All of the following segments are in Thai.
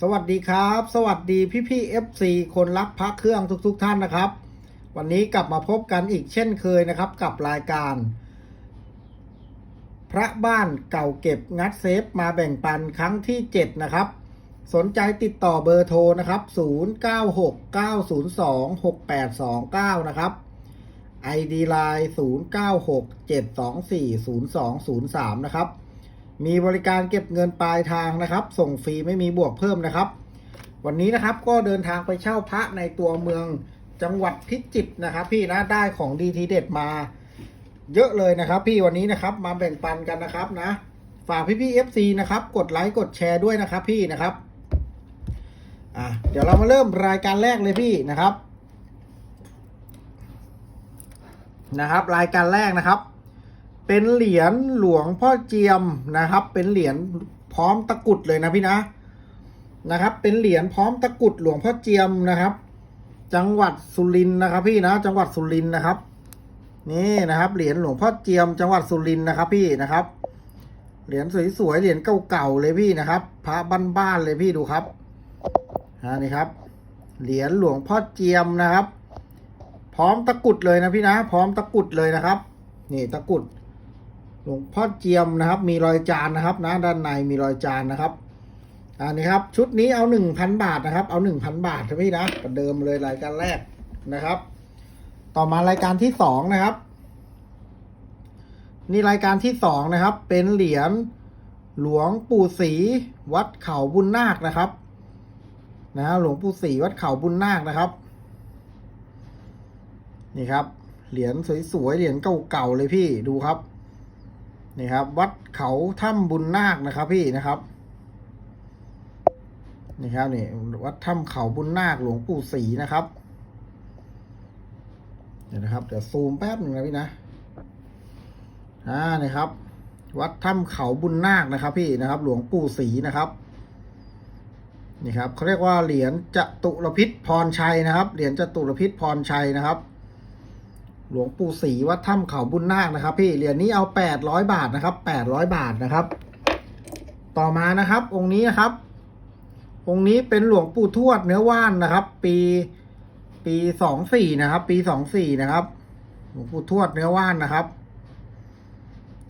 สวัสดีครับ สวัสดีพี่พี่เอฟซีคนรักพระเครื่องทุกๆทท่านนะครับ วันนี้กลับมาพบกันอีกเช่นเคยนะครับกับรายการ พระบ้านเก่าเก็บงัดเซฟมาแบ่งปันครั้งที่ 7 นะครับ สนใจติดต่อเบอร์โทรนะครับ 0969026829 นะครับ ID Line 0967240203 นะครับ มีบริการเก็บเงินปลายทางนะครับ ส่งฟรีไม่มีบวกเพิ่มนะครับ วันนี้นะครับก็เดินทางไปเช่าพระในตัวเมืองจังหวัดพิจิตรนะครับ พี่นะได้ของดีทีเด็ดมา เยอะเลยนะครับ พี่วันนี้นะครับมาแบ่งปันกันนะครับนะฝากพี่พี่เอฟซีนะครับ กดไลค์กดแชร์ด้วยนะครับ พี่นะครับอะเดี๋ยวเรามาเริ่มรายการแรกเลยพี่นะครับ นะครับ รายการแรกนะครับ เป็นเหรียญหลวงพ่อเจียมนะครับ เป็นเหรียญพร้อมตะกุดเลยนะพี่นะนะครับ เป็นเหรียญพร้อมตะกุดหลวงพ่อเจียมนะครับ จังหวัดสุรินทร์นะครับ พี่นะ จังหวัดสุรินทร์นะครับ นี่นะครับ เหรียญหลวงพ่อเจียม จังหวัดสุรินทร์นะครับ พี่นะครับ เหรียญสวยๆเหรียญเก่าๆเลยพี่นะครับ พระบ้านๆเลยพี่ดูครับอ่านี่ครับ เหรียญหลวงพ่อเจียมนะครับ พร้อมตะกุดเลยนะพี่นะ พร้อมตะกุดเลยนะครับ นี่ตะกุด ลวงพ่อเจียมนะครับ มีรอยจานนะครับนะด้านในมีรอยจานนะครับอันนี้ครับ ชุดนี้เอาหนึ่งพันบาทนะครับ เอาหนึ่งพันบาทนะพี่นะประเดิมเลยรายการแรกนะครับ ต่อมารายการที่สองนะครับ นี่รายการที่สองนะครับ เป็นเหรียญหลวงปู่ศรีวัดเขาบุญนาคนะครับนะหลวงปู่ศรีวัดเขาบุญนาคนะครับ นี่ครับ เหรียญสวยๆเหรียญเก่าๆเลยพี่ดูครับ นี่ครับ วัดเขาถ้ำบุญนาคนะครับ พี่นะครับนี่ครับนี่วัดถ้ำเขาบุญนาคหลวงปู่ศรีนะครับเดี๋ยวนะครับเดี๋ยวซูมแป๊บหนึ่งนะพี่นะอ่านี่ครับ วัดถ้ำเขาบุญนาคนะครับ พี่นะครับ หลวงปู่ศรีนะครับนี่ครับเขาเรียกว่าเหรียญจตุรพิษพรชัยนะครับ เหรียญจตุรพิษพรชัยนะครับ หลวงปู่ศรีวัดถ้ำเขาบุญนาคนะครับ พี่เหรียญนี้เอาแปดร้อยบาทนะครับแปดร้อยบาทนะครับ ต่อมานะครับ องค์นี้นะครับ องค์นี้เป็นหลวงปู่ทวดเนื้อว่านนะครับ ปีปีสองสี่นะครับ ปีสองสี่นะครับ หลวงปู่ทวดเนื้อว่านนะครับ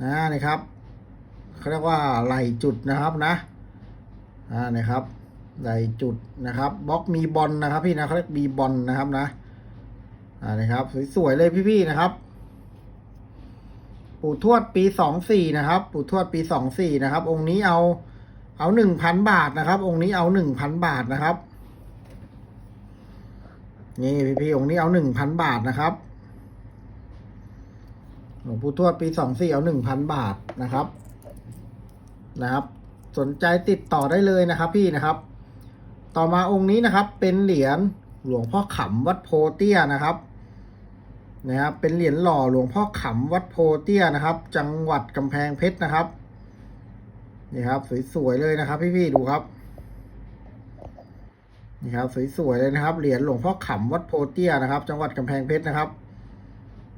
นะนี่ครับเขาเรียกว่าไหลจุดนะครับนะอ่านี่ครับไหลจุดนะครับบล็อกมีบอลนะครับ พี่นะเขาเรียกมีบอลนะครับนะ อ่านะครับ สวยๆเลยพี่ๆนะครับ ปู่ทวดปีสองสี่นะครับ ปู่ทวดปีสองสี่นะครับ องค์นี้เอา เอาหนึ่งพันบาทนะครับ องค์นี้เอาหนึ่งพันบาทนะครับ นี่พี่ๆองค์นี้เอาหนึ่งพันบาทนะครับหลวงปู่ทวดปีสองสี่เอาหนึ่งพันบาทนะครับ นะครับ สนใจติดต่อได้เลยนะครับ พี่นะครับ ต่อมาองค์นี้นะครับ เป็นเหรียญหลวงพ่อขำวัดโพเตี้ยนะครับ นะครับเป็นเหรียญหล่อหลวงพ่อขำวัดโพเตี้ยนะครับ จังหวัดกำแพงเพชรนะครับนี่ครับ สวยๆเลยนะครับพี่ๆดูครับนี่ครับสวยๆเลยนะครับเหรียญหลวงพ่อขำวัดโพเตี้ยนะครับ จังหวัดกำแพงเพชรนะครับ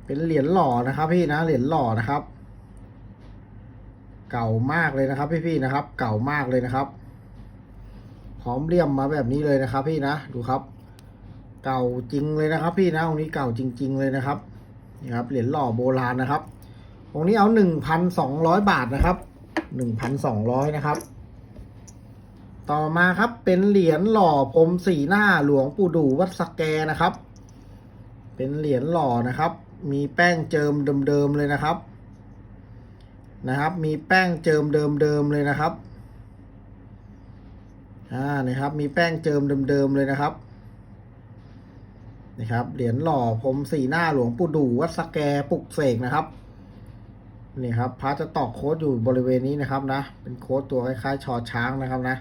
เป็นเหรียญหล่อนะครับ พี่นะเหรียญหล่อนะครับ เก่ามากเลยนะครับ พี่ๆนะครับ เก่ามากเลยนะครับพร้อมเลี่ยมมาแบบนี้เลยนะครับ พี่นะดูครับ เก่าจริงเลยนะครับ พี่นะองค์นี้เก่าจริง ๆ เลยนะครับนี่ครับเหรียญหล่อโบราณนะครับองค์นี้เอาหนึ่งพันสองร้อยบาทนะครับหนึ่งพันสองร้อยนะครับ ต่อมาครับเป็นเหรียญหล่อพรมสีหน้าหลวงปู่ดูวัดสแกนะครับ เป็นเหรียญหล่อนะครับ มีแป้งเจิมเดิมๆเลยนะครับ นะครับ มีแป้งเจิมเดิมๆเลยนะครับอ่านะครับ มีแป้งเจิมเดิมๆเลยนะครับ นะครับ เหรียญหล่อผมสีหน้าหลวงปู่ดูวัดสแกปลุกเสกนะครับนี่ครับพระจะตอกโค้ดอยู่บริเวณนี้นะครับนะ เป็นโค้ดตัวคล้ายๆชอช้างนะครับนะ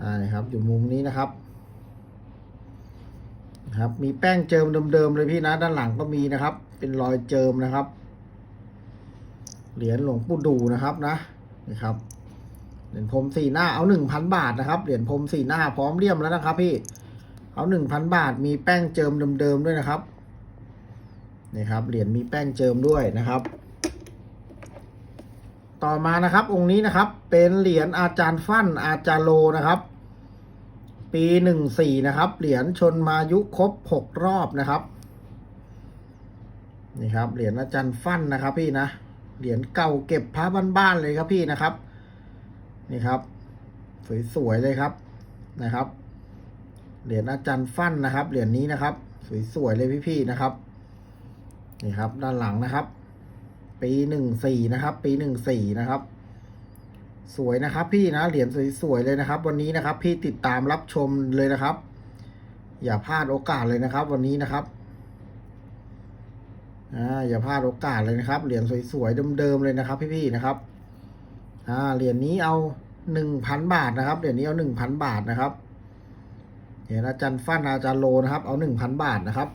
อ่านะครับ อยู่มุมนี้นะครับนะครับ มีแป้งเจิมเดิมๆเลยพี่นะ ด้านหลังก็มีนะครับ เป็นรอยเจิมนะครับ เหรียญหลวงปู่ดูนะครับนะนี่ครับเหรียญพรมสีหน้าเอาหนึ่งพันบาทนะครับเหรียญพรมสีหน้าพร้อมเลี่ยมแล้วนะครับ พี่ เอาหนึ่งพันบาทมีแป้งเจิมเดิมๆด้วยนะครับนี่ครับเหรียญมีแป้งเจิมด้วยนะครับ ต่อมานะครับองค์นี้นะครับ เป็นเหรียญอาจารย์ฟั่นอาจารย์โลนะครับ ปีหนึ่งสี่นะครับ เหรียญชนมายุครบหกรอบนะครับนี่ครับเหรียญอาจารย์ฟั่นนะครับพี่นะเหรียญเก่าเก็บพระบ้านๆเลยครับพี่นะครับ นี่ครับ สวยๆเลยครับนะครับ เหรียญอาจารย์ฟั่นนะครับ เหรียญนี้นะครับ สวยๆเลยพี่ๆนะครับ นี่ครับ ด้านหลังนะครับ ปีหนึ่งสี่นะครับ ปีหนึ่งสี่นะครับ สวยนะครับ พี่นะ เหรียญสวยๆเลยนะครับ วันนี้นะครับ พี่ติดตามรับชมเลยนะครับ อย่าพลาดโอกาสเลยนะครับ วันนี้นะครับอ่าอย่าพลาดโอกาสเลยนะครับ เหรียญสวยๆเดิมๆเลยนะครับ พี่ๆนะครับอ่าเหรียญนี้เอาหนึ่งพันบาทนะครับ เหรียญนี้เอาหนึ่งพันบาทนะครับ หรียญอาจารย์ฟันอาจารย์โลนะครับ เอาหนึ่งพันบาทนะครับ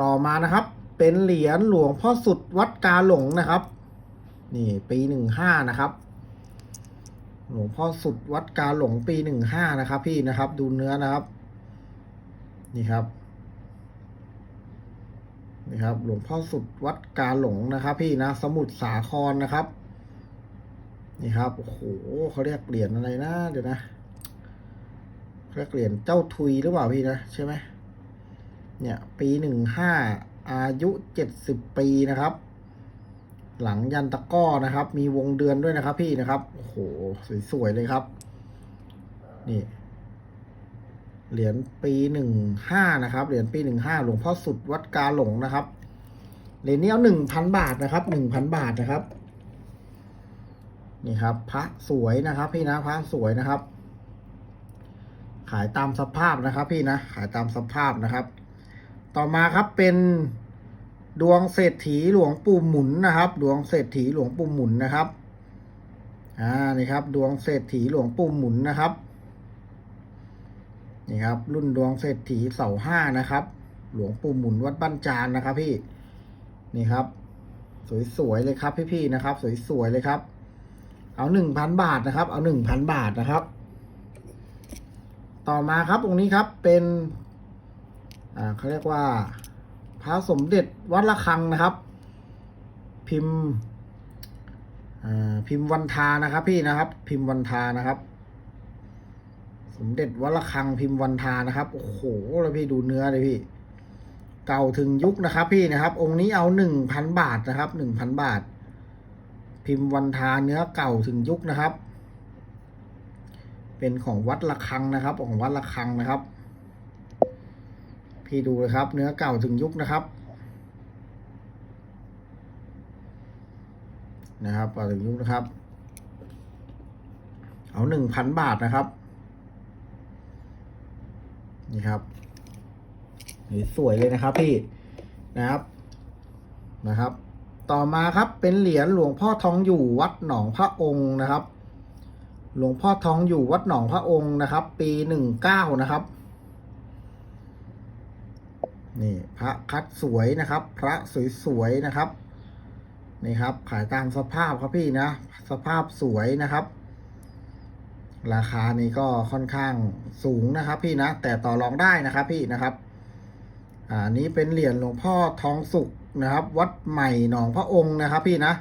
ต่อมานะครับ เป็นเหรียญหลวงพ่อสุดวัดกาหลงนะครับ นี่ปีหนึ่งห้านะครับ หลวงพ่อสุดวัดกาหลงปีหนึ่งห้านะครับ พี่นะครับ ดูเนื้อนะครับ นี่ครับ นี่ครับ หลวงพ่อสุดวัดกาหลงนะครับ พี่นะ สมุทรสาครนะครับนี่ครับ โอ้โหเขาเรียกเหรียญอะไรนะ เดี๋ยวนะ เรียกเหรียญเจ้าทุยหรือเปล่าพี่นะใช่ไหมเนี่ย ปีหนึ่งห้าอายุเจ็ดสิบปีนะครับ หลังยันตะก้อนะครับ มีวงเดือนด้วยนะครับ พี่นะครับโอ้โหสวยๆเลยครับ นี่เหรียญปีหนึ่งห้านะครับ เหรียญปีหนึ่งห้าหลวงพ่อสุดวัดกาหลงนะครับ เหรียญนี้เอาหนึ่งพันบาทนะครับ หนึ่งพันบาทนะครับ นี่ครับ พระสวยนะครับ พี่นะพระสวยนะครับ ขายตามสภาพนะครับ พี่นะ ขายตามสภาพนะครับ ต่อมาครับเป็นดวงเศรษฐีหลวงปู่หมุนนะครับ ดวงเศรษฐีหลวงปู่หมุนนะครับ อ่า นี่ครับ ดวงเศรษฐีหลวงปู่หมุนนะครับ นี่ครับ รุ่นดวงเศรษฐีเสาห้านะครับ หลวงปู่หมุนวัดบ้านจานนะครับ พี่ นี่ครับ สวยๆเลยครับพี่ๆนะครับ สวยๆเลยครับ เอาหนึ่งพันบาทนะครับ เอาหนึ่งพันบาทนะครับ ต่อมาครับองค์นี้ครับเป็นอ่าเขาเรียกว่า พระสมเด็จวัดระฆังนะครับ พิมพ์อ่พิมพ์วันทานะครับ พี่นะครับ พิมพ์วันทานะครับ สมเด็จวัดระฆังพิมพ์วันทานะครับโอ้โหแล้วพี่ดูเนื้อเลยพี่ เก่าถึงยุคนะครับ พี่นะครับ องค์นี้เอาหนึ่งพันบาทนะครับหนึ่งพันบาท พิมพ์วันทาเนื้อเก่าถึงยุคนะครับ เป็นของวัดระฆังนะครับ ของวัดระฆังนะครับ พี่ดูเลยครับ เนื้อเก่าถึงยุคนะครับ นะครับเก่าถึงยุคนะครับ เอาหนึ่งพันบาทนะครับ นี่ครับนี่สวยเลยนะครับพี่นะครับนะครับ ต่อมาครับเป็นเหรียญหลวงพ่อทองอยู่วัดหนองพระองค์นะครับ หลวงพ่อทองอยู่วัดหนองพระองค์นะครับ ปีหนึ่งเก้านะครับ นี่พระคัดสวยนะครับ พระสวยๆนะครับนี่ครับ ขายตามสภาพครับพี่นะ สภาพสวยนะครับ ราคานี้ก็ค่อนข้างสูงนะครับ พี่นะ แต่ต่อรองได้นะครับ พี่นะครับ อ่าอันนี้เป็นเหรียญหลวงพ่อทองสุกนะครับ วัดใหม่หนองพระองค์นะครับ พี่นะ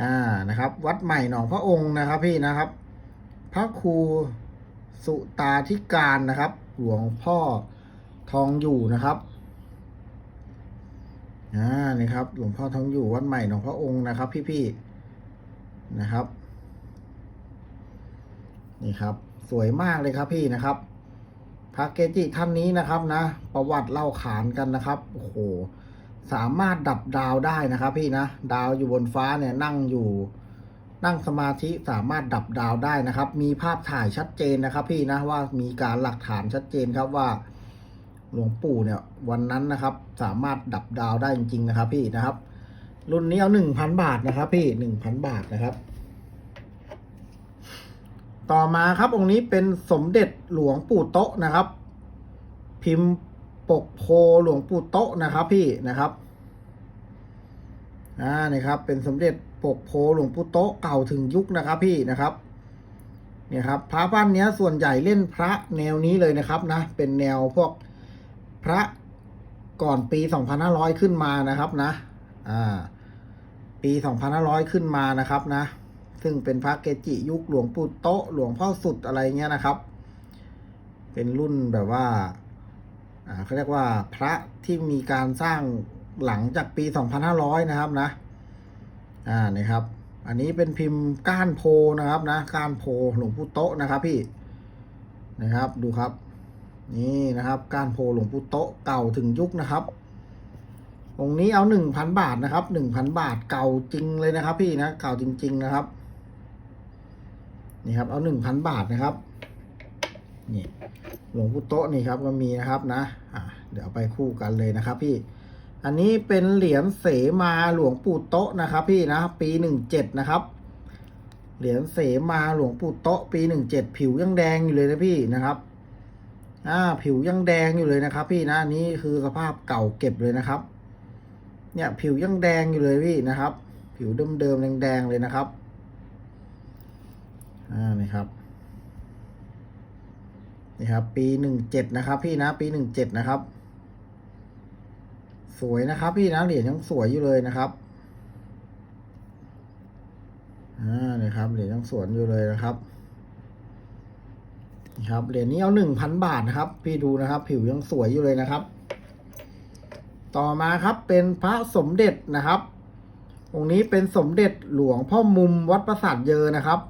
อ่านะครับ วัดใหม่หนองพระองค์นะครับ พี่นะครับ พระครูสุตาธิการนะครับ หลวงพ่อทองอยู่นะครับอ่านี่ครับ หลวงพ่อทองอยู่วัดใหม่หนองพระองค์นะครับ พี่ๆนะครับ นี่ครับ สวยมากเลยครับพี่นะครับ พระเกจิท่านนี้นะครับนะ ประวัติเล่าขานกันนะครับโอ้โหสามารถดับดาวได้นะครับ พี่นะ ดาวอยู่บนฟ้าเนี่ยนั่งอยู่ นั่งสมาธิสามารถดับดาวได้นะครับ มีภาพถ่ายชัดเจนนะครับ พี่นะว่ามีการหลักฐานชัดเจนครับว่า หลวงปู่เนี่ย วันนั้นนะครับ สามารถดับดาวได้จริงๆนะครับ พี่นะครับ รุ่นนี้เอาหนึ่งพันบาทนะครับ พี่หนึ่งพันบาทนะครับ ต่อมาครับองค์นี้เป็นสมเด็จหลวงปู่โต๊ะนะครับ พิมพ์ปกโพหลวงปู่โต๊ะนะครับ พี่นะครับอ่านี่ครับ เป็นสมเด็จ ปกโพหลวงปู่โต๊ะเก่าถึงยุคนะครับพี่นะครับเนี่ยครับพระบ้านเนี้ยส่วนใหญ่เล่นพระแนวนี้เลยนะครับนะ เป็นแนวพวกพระก่อนปี 2500 ขึ้นมานะครับนะอ่าปี 2500 ขึ้นมานะครับนะ ซึ่งเป็นพระเกจิยุคหลวงปู่โตะหลวงพ่อสุดอะไรเงี้ยนะครับ เป็นรุ่นแบบว่าอ่าเขาเรียกว่าพระที่มีการสร้างหลังจากปี 2500 นะครับนะ อ่านี่ครับ อันนี้เป็นพิมพ์ก้านโพนะครับนะก้านโพหลวงปู่โตะนะครับพี่นะครับดูครับ นี่นะครับก้านโพหลวงปู่โตะเก่าถึงยุคนะครับองค์นี้เอาหนึ่งพันบาทนะครับหนึ่งพันบาทเก่าจริงเลยนะครับ พี่นะเก่าจริง ๆนะครับ นี่ครับ เอาหนึ่งพันบาทนะครับนี่หลวงปู่โตะนี่ครับก็มีนะครับนะอ่าเดี๋ยวไปคู่กันเลยนะครับ พี่ อันนี้เป็นเหรียญเสมาหลวงปู่โตะนะครับพี่นะปีหนึ่งเจ็ดนะครับ เหรียญเสมาหลวงปู่โตะปีหนึ่งเจ็ดผิวยังแดงอยู่เลยนะพี่นะครับอ่าผิวยังแดงอยู่เลยนะครับ พี่นะนนี้คือสภาพเก่าเก็บเลยนะครับ เนี่ยผิวยังแดงอยู่เลยพี่นะครับ ผิวเดิมๆแดงๆเลยนะครับอ่านี่ครับนี่ครับ ปีหนึ่งเจ็ดนะครับ พี่นะ ปีหนึ่งเจ็ดนะครับ สวยนะครับพี่นะเหรียญยังสวยอยู่เลยนะครับอ่านี่ครับเหรียญยังสวยอยู่เลยนะครับนี่ครับเหรียญนี้เอาหนึ่งพันบาทนะครับ พี่ดูนะครับ ผิวยังสวยอยู่เลยนะครับ ต่อมาครับเป็นพระสมเด็จนะครับองค์นี้เป็นสมเด็จหลวงพ่อมุมวัดประสาทเยอนะครับ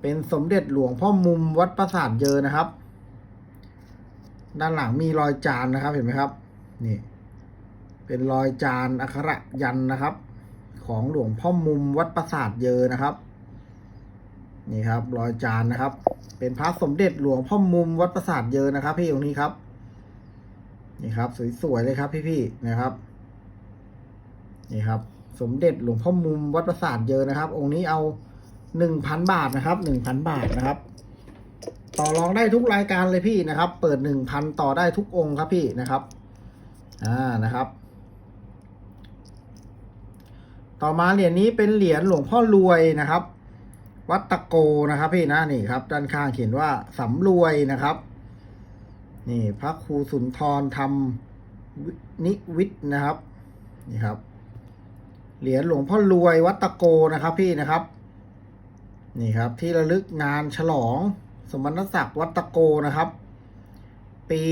เป็นสมเด็จหลวงพ่อมุมวัดประสาทเยอนะครับ ด้านหลังมีรอยจานนะครับเห็นไหมครับ นี่ เป็นรอยจานอักขระยันนะครับ ของหลวงพ่อมุมวัดประสาทเยอนะครับ นี่ครับ รอยจานนะครับ เป็นพระสมเด็จหลวงพ่อมุมวัดประสาทเยอนะครับ พี่องค์นี้ครับ นี่ครับ สวยๆเลยครับ พี่ๆนะครับ นี่ครับ สมเด็จหลวงพ่อมุมวัดประสาทเยอนะครับ องค์นี้เอาหนึ่งพันบาทนะครับหนึ่งพันบาทนะครับ ต่อรองได้ทุกรายการเลยพี่นะครับ เปิดหนึ่งพันต่อได้ทุกองค์ครับพี่นะครับ อ่านะครับ ต่อมาเหรียญนี้เป็นเหรียญหลวงพ่อรวยนะครับ วัดตะโกนะครับพี่นะนี่ครับ ด้านข้างเขียนว่าสำรวยนะครับ นี่พระครูสุนทรธรรมนิวิทย์นะครับ นี่ครับ เหรียญหลวงพ่อรวยวัดตะโกนะครับพี่นะครับ นี่ครับ ที่ระลึกงานฉลอง สมณศักดิ์วัดตะโกนะครับ ปี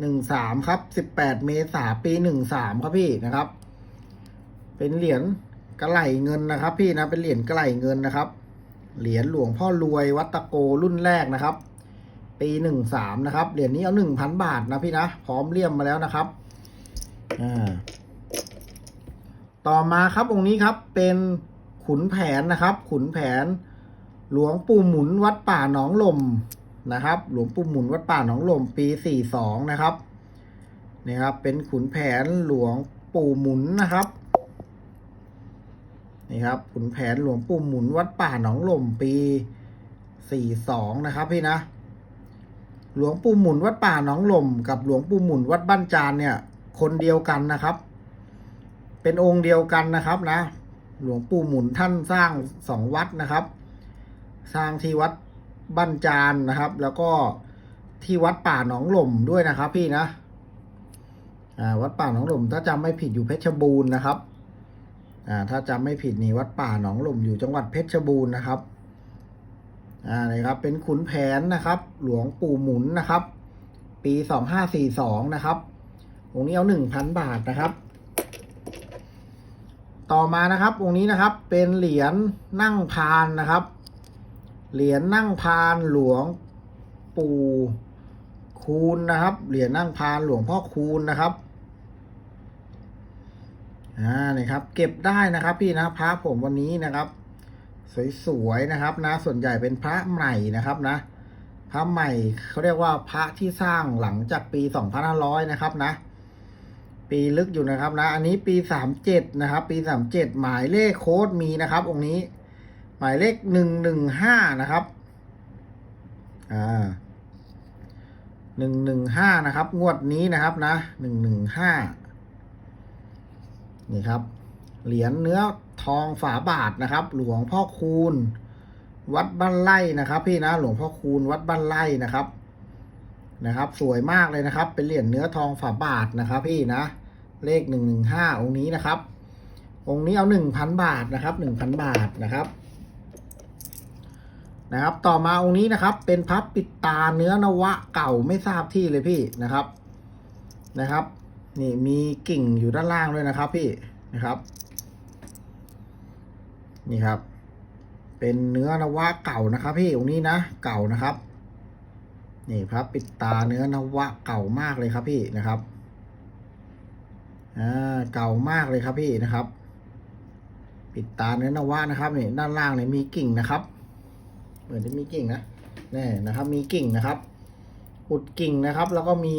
หนึ่งสามครับสิบแปดเมษาปีหนึ่งสามครับพี่นะครับ เป็นเหรียญกระไหลเงินนะครับ พี่นะเป็นเหรียญกระไหลเงินนะครับ เหรียญหลวงพ่อรวยวัตโกรุ่นแรกนะครับ ปีหนึ่งสามนะครับ เหรียญนี้เอาหนึ่งพันบาทนะพี่นะพร้อมเลี่ยมมาแล้วนะครับอ่าต่อมาครับองค์นี้ครับเป็นขุนแผนนะครับ ขุนแผน หลวงปู่หมุนวัดป่าหนองลมนะครับ หลวงปู่หมุนวัดป่าหนองลมปีสี่สองนะครับนี่ครับเป็นขุนแผนหลวงปู่หมุนนะครับ นี่ครับขุนแผนหลวงปู่หมุนวัดป่าหนองลมปีสี่สองนะครับพี่นะ หลวงปู่หมุนวัดป่าหนองลมกับหลวงปู่หมุนวัดบ้านจานเนี่ย คนเดียวกันนะครับ เป็นองค์เดียวกันนะครับนะ หลวงปู่หมุนท่านสร้างสองวัดนะครับ สร้างที่วัดบ้านจานนะครับ แล้วก็ที่วัดป่าหนองหล่มด้วยนะครับ พี่นะอ่าวัดป่าหนองหล่มถ้าจำไม่ผิดอยู่เพชรบูรณ์นะครับ อ่าถ้าจำไม่ผิดนี่วัดป่าหนองหล่มอยู่จังหวัดเพชรบูรณ์นะครับอ่านี่ครับเป็นขุนแผนนะครับ หลวงปู่หมุนนะครับ ปีสองห้าสี่สองนะครับองค์นี้เอาหนึ่งพันบาทนะครับ ต่อมานะครับองค์นี้นะครับเป็นเหรียญนั่งพานนะครับ เหรียญนั่งพานหลวงปู่คูณนะครับ เหรียญนั่งพานหลวงพ่อคูณนะครับ อ่านี่ครับ เก็บได้นะครับพี่นะพระผมวันนี้นะครับ สวยๆนะครับนะ ส่วนใหญ่เป็นพระใหม่นะครับนะ พระใหม่เขาเรียกว่าพระที่สร้างหลังจากปี2500นะครับนะ ปีลึกอยู่นะครับนะ อันนี้ปีสามเจ็ดนะครับ ปีสามเจ็ดหมายเลขโค้ดมีนะครับ องค์นี้ หมายเลขหนึ่งหนึ่งห้านะครับอ่าหนึ่งหนึ่งห้านะครับ งวดนี้นะครับนะหนึ่งหนึ่งห้า นี่ครับ เหรียญเนื้อทองฝาบาทนะครับ หลวงพ่อคูณ วัดบ้านไร่นะครับ พี่นะ หลวงพ่อคูณวัดบ้านไร่นะครับนะครับ สวยมากเลยนะครับ เป็นเหรียญเนื้อทองฝาบาทนะครับ พี่นะ เลขหนึ่งหนึ่งห้าองค์นี้นะครับ องค์นี้เอาหนึ่งพันบาทนะครับหนึ่งพันบาทนะครับนะครับ ต่อมาองค์นี้นะครับ เป็นพับปิดตาเนื้อนวะเก่าไม่ทราบที่เลยพี่นะครับนะครับ นี่มีกิ่งอยู่ด้านล่างด้วยนะครับพี่นะครับ นี่ครับ เป็นเนื้อนวะเก่านะครับ พี่องนี้นะเก่านะครับ นี่พับปิดตาเนื้อนวะเก่ามากเลยครับพี่นะครับอ่าเก่ามากเลยครับพี่นะครับ ปิดตาเนื้อนวะนะครับนี่ด้านล่างเนี่ยมีกิ่งนะครับ เหมือนจะมีกิ่งนะนี่นะครับ มีกิ่งนะครับ อุดกิ่งนะครับ แล้วก็มี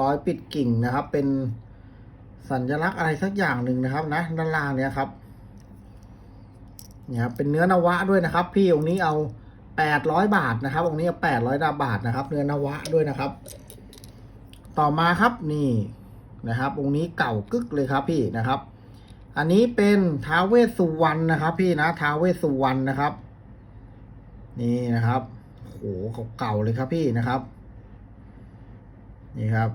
ร้อยปิดกิ่งนะครับ เป็นสัญลักษณ์อะไรสักอย่างหนึ่งนะครับ นะด้านล่างเนี่ยครับเนี่ยครับเป็นเนื้อนวะด้วยนะครับ พี่องค์นี้เอาแปดร้อยบาทนะครับ องค์นี้เอาแปดร้อยบาทนะครับ เนื้อนวะด้วยนะครับ ต่อมาครับนี่นะครับ องค์นี้เก่ากึกเลยครับ พี่นะครับ อันนี้เป็นท้าเวสสุวรรณนะครับ พี่นะท้าเวสสุวรรณนะครับ นี่นะครับโหเก่าๆเลยครับพี่นะครับ นี่ครับ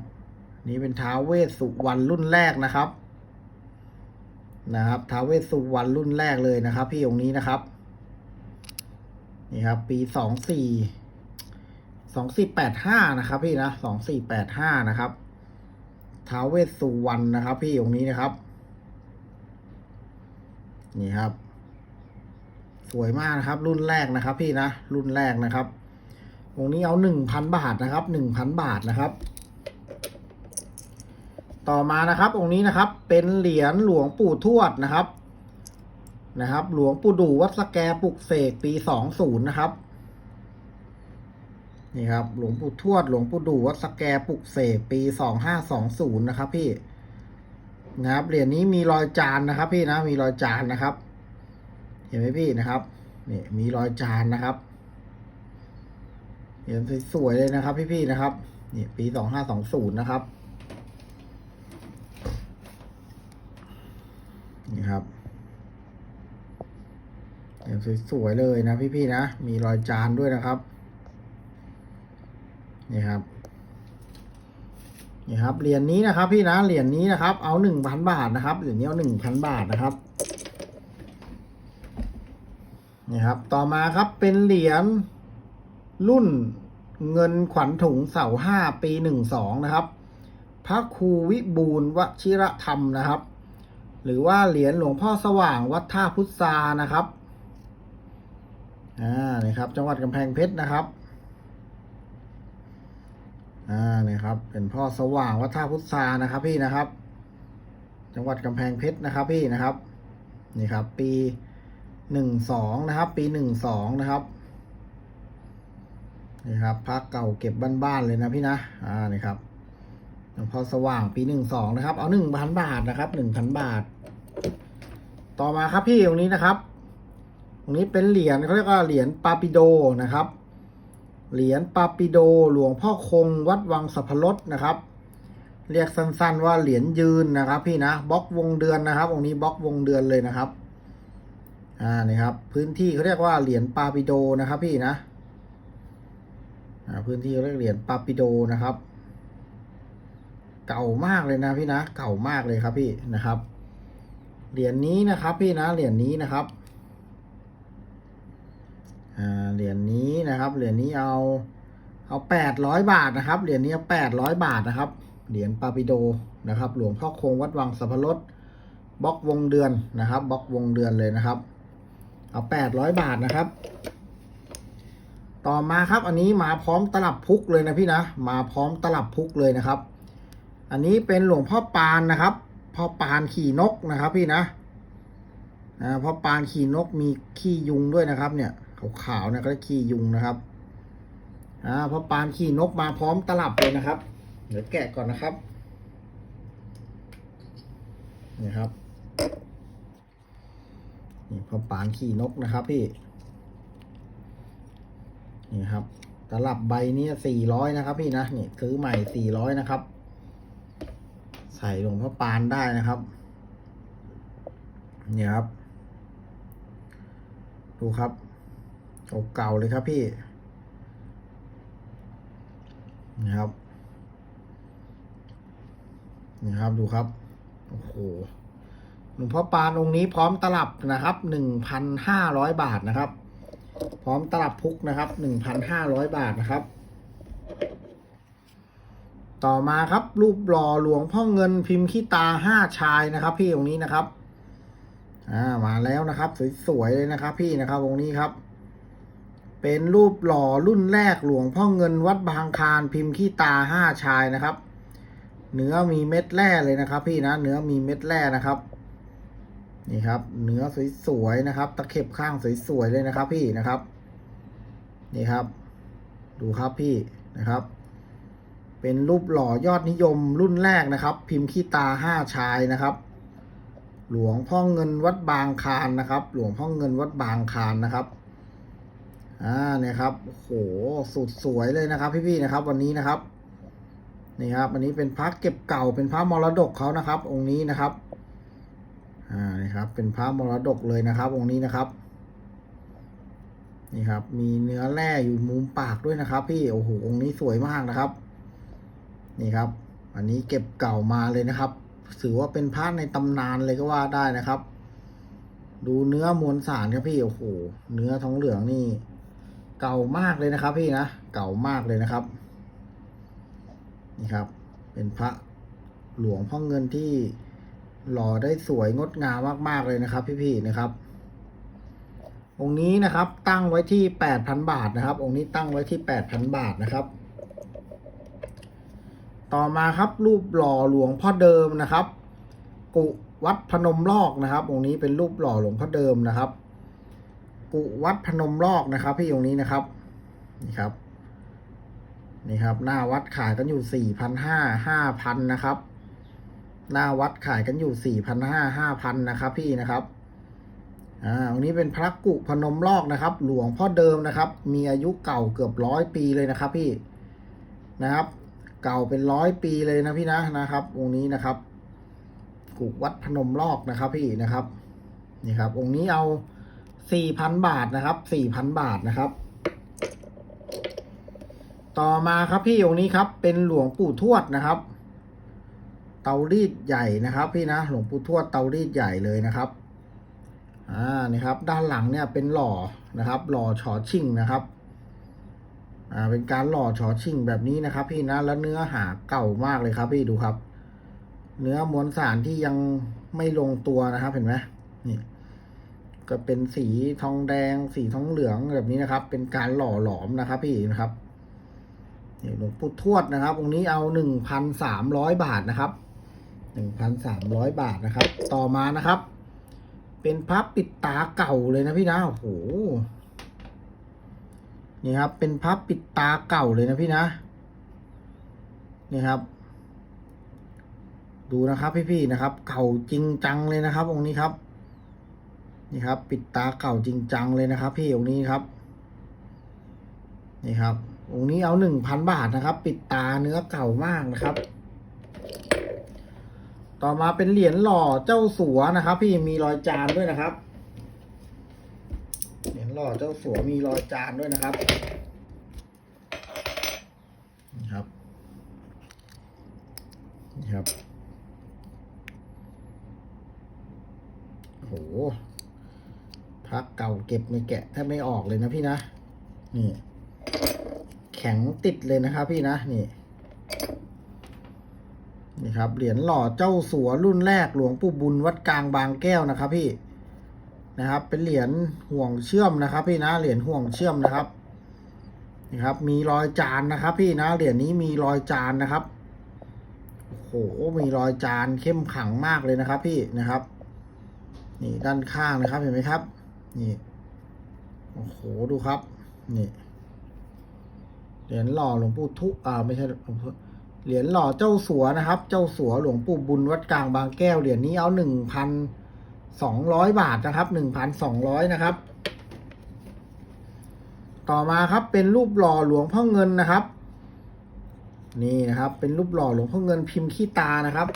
นี่เป็นท้าวเวสสุวรรณรุ่นแรกนะครับ นะครับท้าวเวสสุวรรณรุ่นแรกเลยนะครับ พี่องค์นี้นะครับ นี่ครับ ปีสองสี่สองสี่แปดห้านะครับ พี่นะสองสี่แปดห้านะครับท้าวเวสสุวรรณนะครับ พี่องค์นี้นะครับ นี่ครับ สวยมากนะครับ รุ่นแรกนะครับ พี่นะรุ่นแรกนะครับองค์นี้เอาหนึ่งพันบาทนะครับหนึ่งพันบาทนะครับ ต่อมานะครับองค์นี้นะครับเป็นเหรียญหลวงปู่ทวดนะครับนะครับ หลวงปู่ดูวัดสแกปลุกเสกปีสองศูนย์นะครับนี่ครับ หลวงปู่ทวด หลวงปู่ดูวัดสแกปลุกเสกปีสองห้าสองศูนย์นะครับ พี่นะครับเหรียญนี้มีรอยจานนะครับ พี่นะมีรอยจานนะครับ เห็นไหมพี่นะครับนี่มีรอยจานนะครับเหรียญสวยๆเลยนะครับ พี่ๆนะครับนี่ปีสองห้าสองศูนย์นะครับ นี่ครับเหรียญสวยๆเลยนะพี่ๆนะ มีรอยจานด้วยนะครับ นี่ครับ นี่ครับ เหรียญนี้นะครับพี่นะเหรียญนี้นะครับ เอาหนึ่งพันบาทนะครับเหรียญนี้เอาหนึ่งพันบาทนะครับ นี่ครับ ต่อมาครับเป็นเหรียญรุ่นเงินขวัญถุงเสาห้าปีหนึ่งสองนะครับ พระครูวิบูลวชิรธรรมนะครับ หรือว่าเหรียญหลวงพ่อสว่างวัดท่าพุทธานะครับ อ่านี่ครับ จังหวัดกำแพงเพชรนะครับ อ่านี่ครับ เป็นพ่อสว่างวัดท่าพุทธานะครับ พี่นะครับ จังหวัดกำแพงเพชรนะครับพี่นะครับ นี่ครับ ปีหนึ่งสองนะครับ ปีหนึ่งสองนะครับนี่ครับพักเก่าเก็บบ้านๆเลยนะพี่นะ อ่านี่ครับหลวงพ่อสว่างปีหนึ่งสองนะครับ เอาหนึ่งพันบาทนะครับหนึ่งพันบาท ต่อมาครับพี่ตรงนี้นะครับตรงนี้เป็นเหรียญเขาเรียกว่าเหรียญปาปิโดนะครับ เหรียญปาปิโดหลวงพ่อคงวัดวังสัพพรสนะครับ เรียกสั้นๆว่าเหรียญยืนนะครับ พี่นะบล็อกวงเดือนนะครับองค์นี้บล็อกวงเดือนเลยนะครับอ่านี่ครับ พื้นที่เขาเรียกว่าเหรียญปาปิโดนะครับ พี่นะอ่าพื้นที่เขาเรียกเหรียญปาปิโดนะครับ เก่ามากเลยนะพี่นะ เก่ามากเลยครับพี่นะครับ เหรียญนี้นะครับ พี่นะเหรียญนี้นะครับเหรียญนี้นะครับ เหรียญนี้เอา เอาแปดร้อยบาทนะครับ เหรียญนี้เอาแปดร้อยบาทนะครับ เหรียญปาปิโดนะครับ หลวงพ่อคงวัดวังสัพพรสบล็อกวงเดือนนะครับบล็อกวงเดือนเลยนะครับ เอาแปดร้อยบาทนะครับ ต่อมาครับ อันนี้มาพร้อมตลับพุกเลยนะพี่นะ มาพร้อมตลับพุกเลยนะครับ อันนี้เป็นหลวงพ่อปานนะครับ พ่อปานขี่นกนะครับ พี่นะอ่าพ่อปานขี่นกมีขี้ยุงด้วยนะครับ เนี่ยขาวๆเนี่ยก็ขี้ยุงนะครับอ่าพ่อปานขี่นกมาพร้อมตลับเลยนะครับ เดี๋ยวแกะก่อนนะครับนี่ครับนี่พ่อปานขี่นกนะครับพี่นี่ครับตลับใบนี้สี่ร้อยนะครับ พี่นะนี่ซื้อใหม่สี่ร้อยนะครับ ใส่หลวงพ่อปานได้นะครับ เนี่ยครับ ดูครับเก่าๆเลยครับพี่นะครับนี่ครับดูครับ โอ้โหหลวงพ่อปานองค์นี้พร้อมตลับนะครับหนึ่งพันห้าร้อยบาทนะครับ พร้อมตลับพุกนะครับหนึ่งพันห้าร้อยบาทนะครับ ต่อมาครับ รูปหล่อหลวงพ่อเงินพิมพ์ขี้ตาห้าชายนะครับ พี่องค์นี้นะครับ อ่ามาแล้วนะครับ สวยๆเลยนะครับ พี่นะครับองค์นี้ครับ เป็นรูปหล่อรุ่นแรกหลวงพ่อเงินวัดบางคารพิมพ์ขี้ตาห้าชายนะครับ เนื้อมีเม็ดแร่เลยนะครับ พี่นะเนื้อมีเม็ดแร่นะครับ นี่ครับ เนื้อสวยๆนะครับ ตะเข็บข้างสวยๆเลยนะครับ พี่นะครับ นี่ครับ ดูครับพี่นะครับ เป็นรูปหล่อยอดนิยมรุ่นแรกนะครับ พิมพ์ขี้ตาห้าชายนะครับ หลวงพ่อเงินวัดบางคารนะครับ หลวงพ่อเงินวัดบางคารนะครับอ่าเนี่ยครับโอ้โหสุดสวยเลยนะครับ พี่ๆนะครับ วันนี้นะครับนี่ครับอันนี้เป็นพระเก็บเก่าเป็นพระมรดกเขานะครับ องค์นี้นะครับอ่านี่ครับ เป็นพระมรดกเลยนะครับ องค์นี้นะครับนี่ครับ มีเนื้อแร่อยู่มุมปากด้วยนะครับ พี่โอ้โหองค์นี้สวยมากนะครับ นี่ครับ อันนี้เก็บเก่ามาเลยนะครับ ถือว่าเป็นพระในตำนานเลยก็ว่าได้นะครับ ดูเนื้อมวลสารครับพี่โอ้โหเนื้อทองเหลืองนี่ เก่ามากเลยนะครับ พี่นะเก่ามากเลยนะครับ นี่ครับ เป็นพระหลวงพ่อเงินที่หล่อได้สวยงดงามมากๆเลยนะครับ พี่ๆนะครับ องค์นี้นะครับตั้งไว้ที่แปดพันบาทนะครับ องค์นี้ตั้งไว้ที่แปดพันบาทนะครับ ต่อมาครับรูปหล่อหลวงพ่อเดิมนะครับ กุวัดพนมลอกนะครับองค์นี้เป็นรูปหล่อหลวงพ่อเดิมนะครับ กุวัดพนมลอกนะครับ พี่องค์นี้นะครับนี่ครับนี่ครับ หน้าวัดขายกันอยู่สี่พันห้าห้าพันนะครับ หน้าวัดขายกันอยู่สี่พันห้าห้าพันนะครับ พี่นะครับอ่าองค์นี้เป็นพระกุพนมลอกนะครับ หลวงพ่อเดิมนะครับ มีอายุเก่าเกือบร้อยปีเลยนะครับ พี่นะครับ เก่าเป็นร้อยปีเลยนะพี่นะนะครับ องค์นี้นะครับกุวัดพนมลอกนะครับ พี่นะครับนี่ครับ องค์นี้เอาสี่พันบาทนะครับสี่พันบาทนะครับ ต่อมาครับพี่องค์นี้ครับ เป็นหลวงปู่ทวดนะครับ เตารีดใหญ่นะครับ พี่นะหลวงปู่ทวดเตารีดใหญ่เลยนะครับอ่านี่ครับ ด้านหลังเนี่ยเป็นหล่อนะครับ หล่อฉอชิ่งนะครับ อ่าเป็นการหล่อฉอชิ่งแบบนี้นะครับ พี่นะแล้วเนื้อหาเก่ามากเลยครับ พี่ดูครับ เนื้อมวลสารที่ยังไม่ลงตัวนะครับ เห็นไหมนี่ก็เป็นสีทองแดง สีทองเหลืองแบบนี้นะครับ เป็นการหล่อหลอมนะครับ พี่นะครับนี่หลวงปู่ทวดนะครับองค์นี้เอาหนึ่งพันสามร้อยบาทนะครับหนึ่งพันสามร้อยบาทนะครับ ต่อมานะครับ เป็นพับปิดตาเก่าเลยนะพี่นะโอ้โห นี่ครับ เป็นพับปิดตาเก่าเลยนะพี่นะ นี่ครับ ดูนะครับพี่ๆนะครับ เก่าจริงจังเลยนะครับ องค์นี้ครับ นี่ครับ ปิดตาเก่าจริงจังเลยนะครับ พี่องค์นี้ครับ นี่ครับ องค์นี้เอาหนึ่งพันบาทนะครับ ปิดตาเนื้อเก่ามากนะครับ ต่อมาเป็นเหรียญหล่อเจ้าสัวนะครับ พี่มีรอยจานด้วยนะครับ หล่อเจ้าสัวมีรอยจานด้วยนะครับนี่ครับนี่ครับโหพักเก่าเก็บไม่แกะแทบไม่ออกเลยนะพี่นะ นี่ แข็งติดเลยนะครับพี่นะนี่นี่ครับเหรียญหล่อเจ้าสัวรุ่นแรกหลวงปู่บุญวัดกลางบางแก้วนะครับพี่ นะครับ เป็นเหรียญห่วงเชื่อมนะครับ พี่นะเหรียญห่วงเชื่อมนะครับนี่ครับ มีรอยจานนะครับ พี่นะเหรียญนี้มีรอยจานนะครับโอ้โหมีรอยจานเข้มขังมากเลยนะครับ พี่นะครับ นี่ด้านข้างนะครับเห็นไหมครับ นี่โอ้โหดูครับ นี่เหรียญหล่อหลวงปู่ทุอ่าไม่ใช่หลวงปู่เหรียญหล่อเจ้าสัวนะครับ เจ้าสัวหลวงปู่บุญวัดกลางบางแก้วเหรียญนี้เอาหนึ่งพัน สองร้อยบาทนะครับหนึ่งพันสองร้อยนะครับ ต่อมาครับเป็นรูปหล่อหลวงพ่อเงินนะครับ นี่นะครับ เป็นรูปหล่อหลวงพ่อเงินพิมพ์ขี้ตานะครับ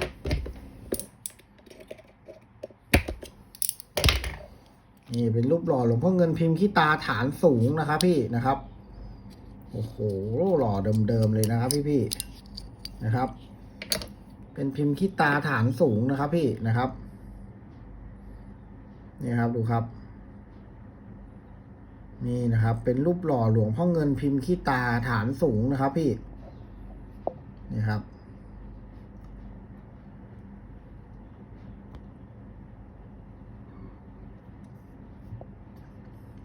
นี่เป็นรูปหล่อหลวงพ่อเงินพิมพ์ขี้ตาฐานสูงนะครับ พี่นะครับโอ้โหหล่อเดิมๆเลยนะครับ พี่ๆนะครับ เป็นพิมพ์ขี้ตาฐานสูงนะครับ พี่นะครับ นี่ครับดูครับ นี่นะครับ เป็นรูปหล่อหลวงพ่อเงินพิมพ์ขี้ตาฐานสูงนะครับ พี่ นี่ครับ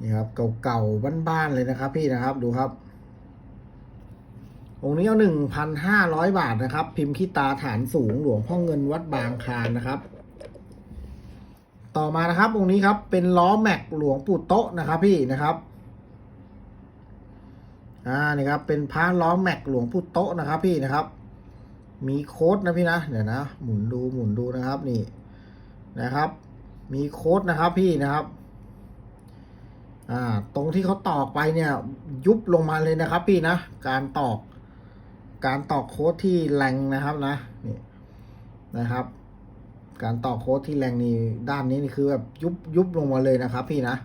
นี่ครับ เก่าๆบ้านๆเลยนะครับ พี่นะครับดูครับองค์นี้เอาหนึ่งพันห้าร้อยบาทนะครับ พิมพ์ขี้ตาฐานสูงหลวงพ่อเงินวัดบางคลานนะครับ ต่อมานะครับองค์นี้ครับเป็นล้อแม็กหลวงปู่โต๊ะนะครับพี่นะครับอ่านี่ครับเป็นพระล้อแม็กหลวงปู่โต๊ะนะครับพี่นะครับ มีโค้ดนะพี่นะเดี๋ยวนะ หมุนดูหมุนดูนะครับนี่นะครับ มีโค้ดนะครับพี่นะครับอ่าตรงที่เขาตอกไปเนี่ย ยุบลงมาเลยนะครับ พี่นะการตอก การตอกโค้ดที่แรงนะครับนะนี่นะครับ การต่อโค้ดที่แรงนี่ด้านนี้นี่คือแบบยุบยุบลงมาเลยนะครับ พี่นะ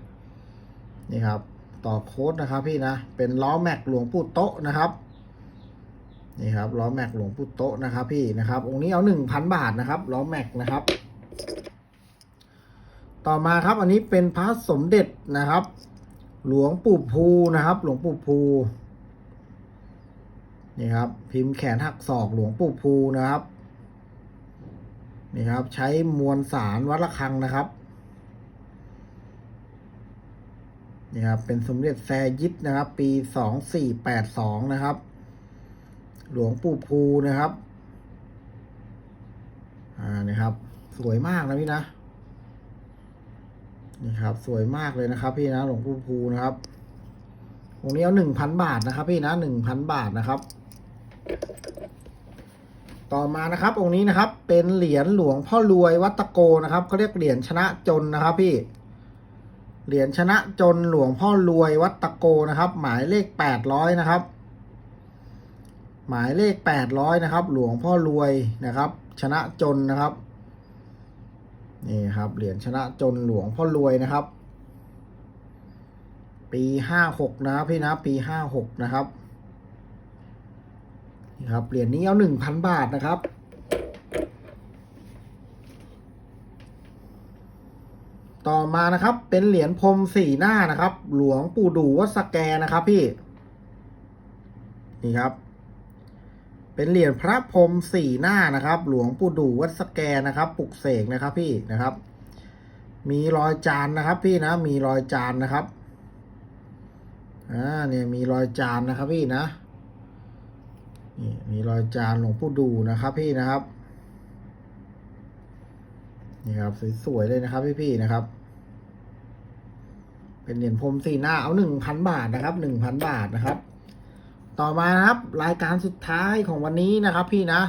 นี่ครับ ต่อโค้ดนะครับ พี่นะ เป็นล้อแม็กหลวงปู่โต๊ะนะครับนี่ครับล้อแม็กหลวงปู่โต๊ะนะครับ พี่นะครับองค์นี้เอาหนึ่งพันบาทนะครับล้อแม็กนะครับ ต่อมาครับอันนี้เป็นพระสมเด็จนะครับ หลวงปู่ภูนะครับ หลวงปู่ภูนี่ครับ พิมพ์แขนหักศอกหลวงปู่ภูนะครับ นี่ครับ ใช้มวลสารวัดระฆังนะครับ นี่ครับ เป็นสมเด็จแซยิดนะครับ ปีสองสี่แปดสองนะครับ หลวงปู่ภูนะครับ อ่านี่ครับ สวยมากนะพี่นะ นี่ครับ สวยมากเลยนะครับ พี่นะหลวงปู่ภูนะครับองนี้เอาหนึ่งพันบาทนะครับ พี่นะหนึ่งพันบาทนะครับ ต่อมานะครับองค์นี้นะครับเป็นเหรียญหลวงพ่อรวยวัตโกนะครับเขาเรียกเหรียญชนะจนนะครับพี่เหรียญชนะจนหลวงพ่อรวยวัตโกนะครับ หมายเลขแปดร้อยนะครับ หมายเลขแปดร้อยนะครับ หลวงพ่อรวยนะครับ ชนะจนนะครับนี่ครับเหรียญชนะจนหลวงพ่อรวยนะครับ ปีห้าหกนะครับพี่นะปีห้าหกนะครับ นี่ครับเหรียญนี้เอาหนึ่งพันบาทนะครับ ต่อมานะครับ เป็นเหรียญพรมสี่หน้านะครับ หลวงปู่ดูวัดสแกนะครับพี่ นี่ครับ เป็นเหรียญพระพรมสี่หน้านะครับ หลวงปู่ดูวัดสแกนะครับปลุกเสกนะครับพี่นะครับ มีรอยจานนะครับ พี่นะ มีรอยจานนะครับอ่าเนี่ยมีรอยจานนะครับพี่นะ นี่มีรอยจานหลวงปู่ดูนะครับ พี่นะครับ นี่ครับสวยๆเลยนะครับ พี่ๆนะครับ เป็นเหรียญพรมสี่หน้าเอาหนึ่งพันบาทนะครับหนึ่งพันบาทนะครับ ต่อมานะครับ รายการสุดท้ายของวันนี้นะครับ พี่นะ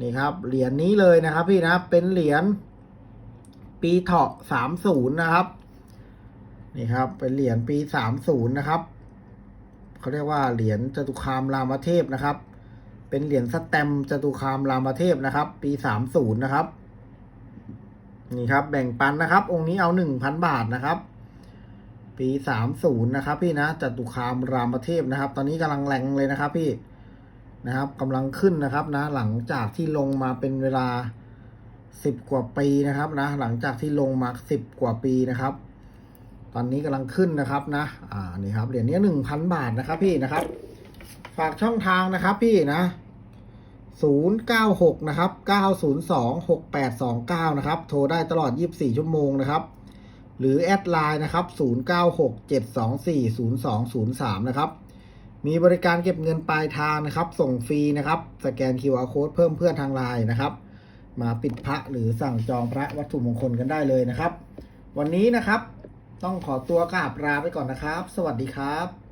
นี่ครับ เหรียญนี้เลยนะครับ พี่นะเป็นเหรียญปีเถาะสามศูนย์นะครับ นี่ครับ เป็นเหรียญปีสามศูนย์นะครับ เขาเรียกว่าเหรียญจตุคามรามเทพนะครับ เป็นเหรียญสแตมจตุคามรามเทพนะครับ ปีสามศูนย์นะครับ นี่ครับ แบ่งปันนะครับ องค์นี้เอาหนึ่งพันบาทนะครับ ปีสามศูนย์นะครับ พี่นะจตุคามรามเทพนะครับ ตอนนี้กำลังแรงเลยนะครับ พี่นะครับกำลังขึ้นนะครับนะ หลังจากที่ลงมาเป็นเวลาสิบกว่าปีนะครับนะ หลังจากที่ลงมาสิบกว่าปีนะครับ ตอนนี้กำลังขึ้นนะครับนะ อ่า นี่ครับ เหรียญนี้หนึ่งพันบาทนะครับพี่นะครับ ฝากช่องทางนะครับพี่นะศูนย์เก้าหกนะครับเก้าศูนย์สองหกแปดสองเก้านะครับ โทรได้ตลอดยี่สิบสี่ชั่วโมงนะครับ หรือแอดไลน์นะครับ0967240203นะครับ มีบริการเก็บเงินปลายทางนะครับ ส่งฟรีนะครับ สแกน QR Code เพิ่มเพื่อนทางไลน์นะครับ มาปิดพระหรือสั่งจองพระวัตถุมงคลกันได้เลยนะครับ วันนี้นะครับ ต้องขอตัวกราบลาไปก่อนนะครับ สวัสดีครับ